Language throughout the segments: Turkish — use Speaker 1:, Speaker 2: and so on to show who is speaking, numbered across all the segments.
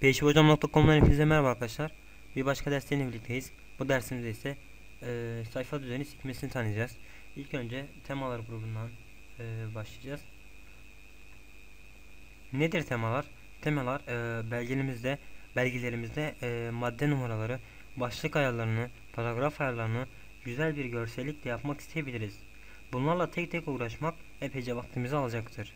Speaker 1: PHPHocam.com'dan hepinize merhaba arkadaşlar. Bir başka dersteyle birlikteyiz. Bu dersimizde ise e, sayfa düzeni sikmesini tanıyacağız. İlk önce temalar grubundan e, başlayacağız. Nedir temalar? Temalar e, belgelimizde, belgelerimizde e, madde numaraları, başlık ayarlarını, paragraf ayarlarını güzel bir görsellikle yapmak isteyebiliriz. Bunlarla tek tek uğraşmak epeyce vaktimizi alacaktır.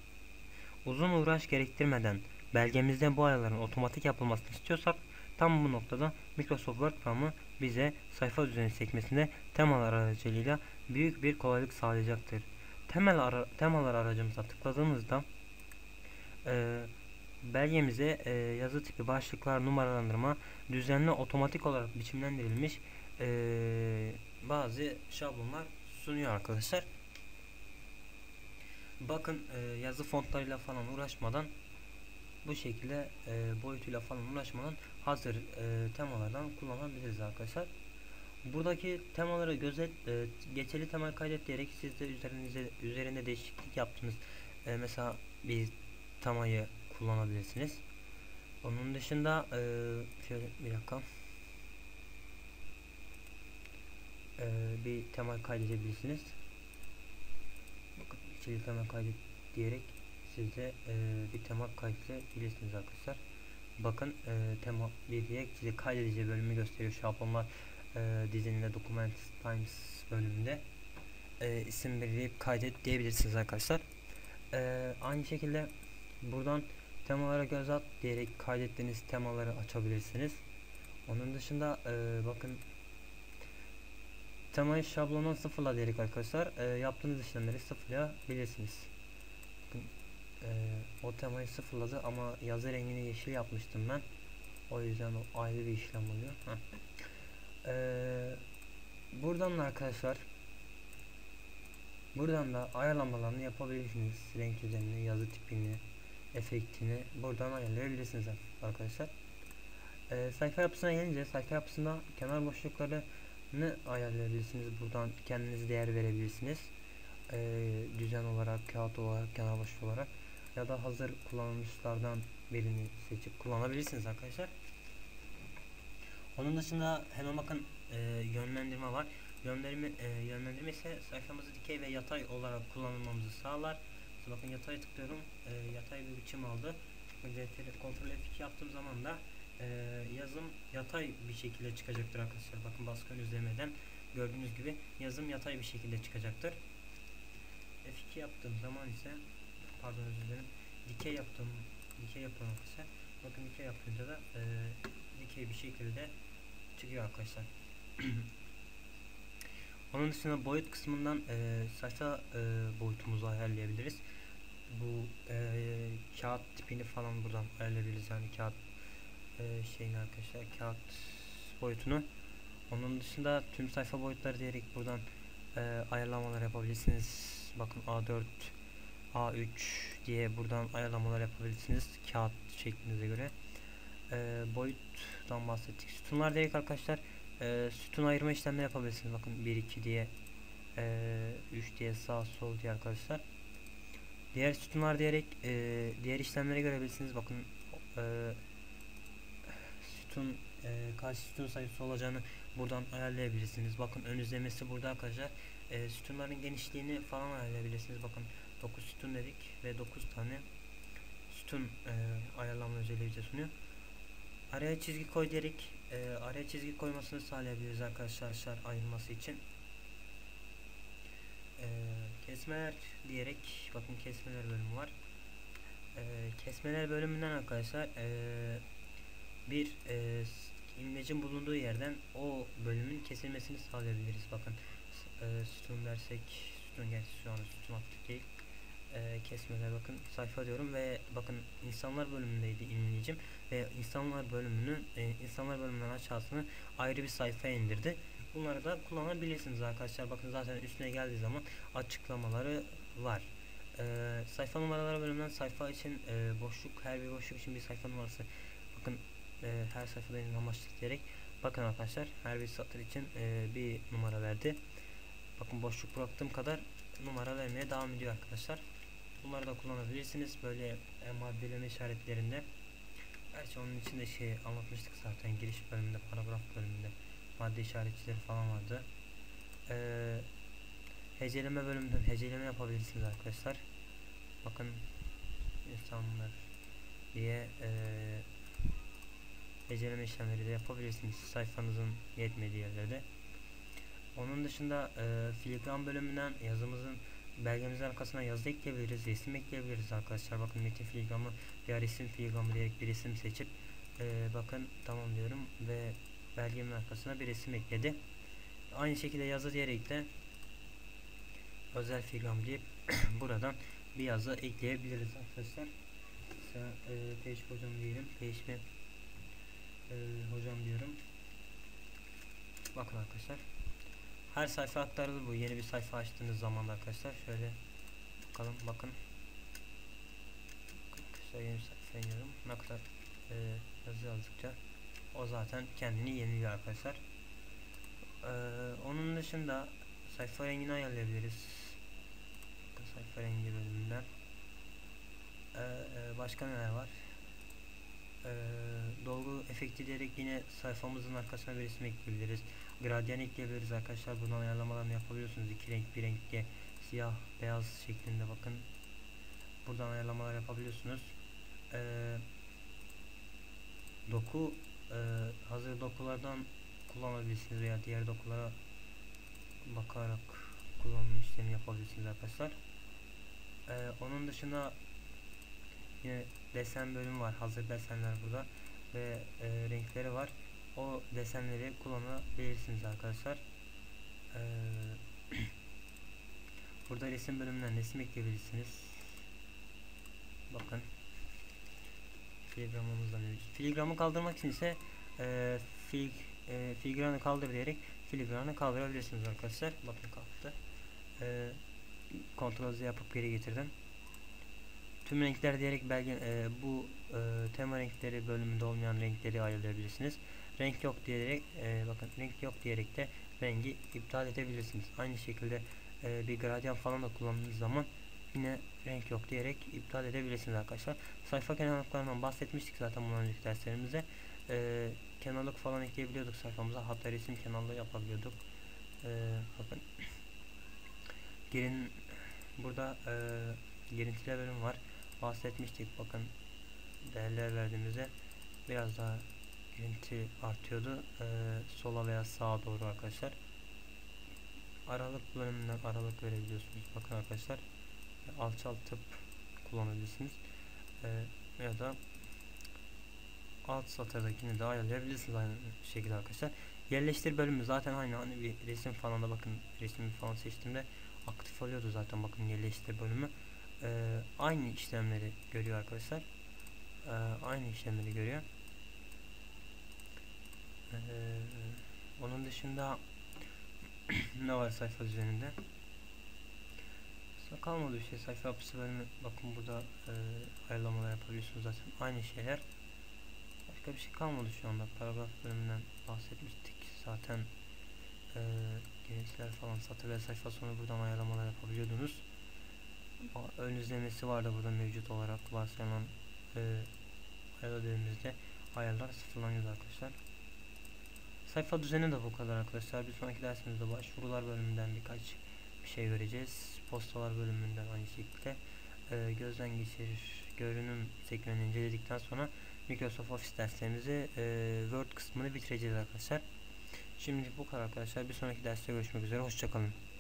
Speaker 1: Uzun uğraş gerektirmeden belgemizde bu ayarların otomatik yapılmasını istiyorsak tam bu noktada Microsoft Word programı bize sayfa düzeni sekmesinde temalar aracılığıyla büyük bir kolaylık sağlayacaktır. Temel ara, temalar aracımıza tıkladığımızda e, belgemize e, yazı tipi başlıklar numaralandırma düzenli otomatik olarak biçimlendirilmiş e, bazı şablonlar sunuyor arkadaşlar. Bakın e, yazı fontlarıyla falan uğraşmadan bu şekilde e, boyutuyla falan uğraşmadan hazır e, temalardan kullanabiliriz arkadaşlar. Buradaki temaları gözet e, geçerli tema kaydet diyerek siz de üzerinize üzerinde değişiklik yaptınız. E, mesela bir temayı kullanabilirsiniz. Onun dışında e, şöyle bir dakika. E, bir tema kaydedebilirsiniz. Bakın geçerli tema kaydet diyerek siz de e, bir tema kaydedebilirsiniz arkadaşlar. Bakın e, tema bir diye size kaydedici bölümü gösteriyor. Şablonlar e, dizinde Documents Times bölümünde e, isim belirleyip kaydet diyebilirsiniz arkadaşlar. E, aynı şekilde buradan temalara göz at diyerek kaydettiğiniz temaları açabilirsiniz. Onun dışında e, bakın temayı şablondan sıfırla diyerek arkadaşlar e, yaptığınız işlemleri sıfırlayabilirsiniz. E, o temayı sıfırladı ama yazı rengini yeşil yapmıştım ben. O yüzden o ayrı bir işlem oluyor. Heh. Ee, buradan da arkadaşlar buradan da ayarlamalarını yapabilirsiniz. Renk düzenini, yazı tipini, efektini buradan ayarlayabilirsiniz arkadaşlar. Ee, sayfa yapısına gelince sayfa yapısında kenar boşluklarını ayarlayabilirsiniz. Buradan kendiniz değer verebilirsiniz. Ee, düzen olarak, kağıt olarak, kenar boşluk olarak ya da hazır kullanılmışlardan birini seçip kullanabilirsiniz arkadaşlar. Onun dışında hemen bakın e, yönlendirme var. Yönlendirme, e, yönlendirme ise sayfamızı dikey ve yatay olarak kullanmamızı sağlar. Mesela bakın yatay tıklıyorum. E, yatay bir biçim aldı. Ctrl F2 yaptığım zaman da e, yazım yatay bir şekilde çıkacaktır arkadaşlar. Bakın baskı üzlemeden gördüğünüz gibi yazım yatay bir şekilde çıkacaktır. F2 yaptığım zaman ise pardon özür dilerim. Dikey yaptım. Dikey yapıyorum arkadaşlar. Bakın dikey yapınca da e, dikey bir şekilde çıkıyor arkadaşlar. Onun dışında boyut kısmından e, sayfa e, boyutumuzu ayarlayabiliriz. Bu e, kağıt tipini falan buradan ayarlayabiliriz yani kağıt e, şeyini arkadaşlar kağıt boyutunu. Onun dışında tüm sayfa boyutları diyerek buradan e, ayarlamalar yapabilirsiniz. Bakın A4 A3 diye buradan ayarlamalar yapabilirsiniz kağıt şeklinize göre. E, boyuttan bahsettik. Sütunlar diyerek arkadaşlar e, sütun ayırma işlemleri yapabilirsiniz. Bakın 1 2 diye e, 3 diye sağ sol diye arkadaşlar. Diğer sütunlar diyerek e, diğer işlemleri görebilirsiniz. Bakın e, sütun e, kaç sütun sayısı olacağını buradan ayarlayabilirsiniz. Bakın ön izlemesi burada arkadaşlar. E, sütunların genişliğini falan ayarlayabilirsiniz. Bakın 9 sütun dedik ve 9 tane sütun e, ayarlama özelliği bize sunuyor. Araya çizgi koy diyerek e, araya çizgi koymasını sağlayabiliriz arkadaşlar ayırması için. E, kesmeler diyerek bakın kesmeler bölümü var. E, kesmeler bölümünden arkadaşlar e, bir e, imlecin bulunduğu yerden o bölümün kesilmesini sağlayabiliriz. Bakın e, sütun dersek sütun gerçi şu an sütun aktif değil e, kesmeler bakın sayfa diyorum ve bakın insanlar bölümündeydi imlecim ve insanlar bölümünün e, insanlar bölümünden aşağısını ayrı bir sayfaya indirdi. Bunları da kullanabilirsiniz arkadaşlar. Bakın zaten üstüne geldiği zaman açıklamaları var. E, sayfa numaraları bölümünden sayfa için e, boşluk her bir boşluk için bir sayfa numarası. Bakın e, her sayfada amaçlı diyerek bakın arkadaşlar her bir satır için e, bir numara verdi. Bakın boşluk bıraktığım kadar numara vermeye devam ediyor arkadaşlar. Bunları da kullanabilirsiniz böyle e, maddeleme işaretlerinde. Gerçi onun içinde şey anlatmıştık zaten giriş bölümünde, paragraf bölümünde madde işaretçileri falan vardı. Ee, heceleme bölümünden heceleme yapabilirsiniz arkadaşlar. Bakın insanlar diye ee, heceleme işlemleri de yapabilirsiniz sayfanızın yetmediği yerlerde. Onun dışında e, filigran bölümünden yazımızın belgemizin arkasına yazı ekleyebiliriz, resim ekleyebiliriz arkadaşlar. Bakın metin filigramı veya resim filigramı diyerek bir resim seçip e, bakın tamam diyorum ve belgemin arkasına bir resim ekledi. Aynı şekilde yazı diyerek de özel filigram deyip buradan bir yazı ekleyebiliriz arkadaşlar. Mesela e, Peyş hocam diyelim. Mi? E, hocam diyorum. Bakın arkadaşlar. Her sayfa aktarılır bu. Yeni bir sayfa açtığınız zaman arkadaşlar. Şöyle bakalım bakın. Arkadaşlar yeni sayfa iniyorum. Ne kadar e, yazı yazdıkça o zaten kendini yeniliyor arkadaşlar. Ee, onun dışında sayfa rengini ayarlayabiliriz. Sayfa rengi bölümünden. Ee, başka neler var? Efekti diyerek yine sayfamızın arkasına bir resim ekleyebiliriz. Gradyan ekleyebiliriz arkadaşlar. Bunun ayarlamalarını yapabiliyorsunuz. İki renk bir renkte siyah beyaz şeklinde bakın. Buradan ayarlamalar yapabiliyorsunuz. Ee, doku e, hazır dokulardan kullanabilirsiniz veya diğer dokulara bakarak kullanım işlemi yapabilirsiniz arkadaşlar. Ee, onun dışında yine desen bölümü var. Hazır desenler burada ve e, renkleri var. O desenleri kullanabilirsiniz arkadaşlar. Ee, burada resim bölümünden resim ekleyebilirsiniz. Bakın filigramımız da mevcut. Filigramı kaldırmak için ise e, fil, e, filigranı kaldır diyerek filigranı kaldırabilirsiniz arkadaşlar. Bakın kalktı. E, Ctrl Z yapıp geri getirdim. Tüm renkler diyerek belge e, bu e, tema renkleri bölümünde olmayan renkleri ayarlayabilirsiniz. Renk yok diyerek e, bakın renk yok diyerek de rengi iptal edebilirsiniz. Aynı şekilde e, bir gradyan falan da kullandığınız zaman yine renk yok diyerek iptal edebilirsiniz arkadaşlar. Sayfa kenarlıklarından bahsetmiştik zaten bundan önceki derslerimizde. E, kenarlık falan ekleyebiliyorduk sayfamıza. Hatta resim kenarlığı yapabiliyorduk. E, bakın. Girin burada e, girintiler bölüm var. Bahsetmiştik bakın değerler verdiğimizde biraz daha girinti artıyordu. E, sola veya sağa doğru arkadaşlar. Aralık bölümünden aralık verebiliyorsunuz. Bakın arkadaşlar alçaltıp kullanabilirsiniz. Ee, ya da alt satırdakini de ayarlayabilirsiniz aynı şekilde arkadaşlar. Yerleştir bölümü zaten aynı hani bir resim falan da bakın resmi falan seçtiğimde aktif oluyordu zaten bakın yerleştir bölümü. Ee, aynı işlemleri görüyor arkadaşlar. Ee, aynı işlemleri görüyor. Ee, onun dışında ne var sayfa üzerinde? Aslında kalmadı bir şey. Sayfa yapısı bölümü bakın burada e, ayarlamalar yapabiliyorsunuz zaten. Aynı şeyler. Başka bir şey kalmadı şu anda. Paragraf bölümünden bahsetmiştik. Zaten e, genişler falan satır ve sayfa sonu buradan ayarlamalar yapabiliyordunuz. Ön izlemesi vardı burada mevcut olarak varsayılan e, ayarladığımızda ayarlar sıfırlanıyor arkadaşlar. Sayfa düzeni de bu kadar arkadaşlar. Bir sonraki dersimizde başvurular bölümünden birkaç bir şey göreceğiz. Postalar bölümünden aynı şekilde e, gözden geçirir görünüm sekmeni inceledikten sonra Microsoft Office derslerimizi e, Word kısmını bitireceğiz arkadaşlar. Şimdi bu kadar arkadaşlar. Bir sonraki derste görüşmek üzere. Hoşçakalın.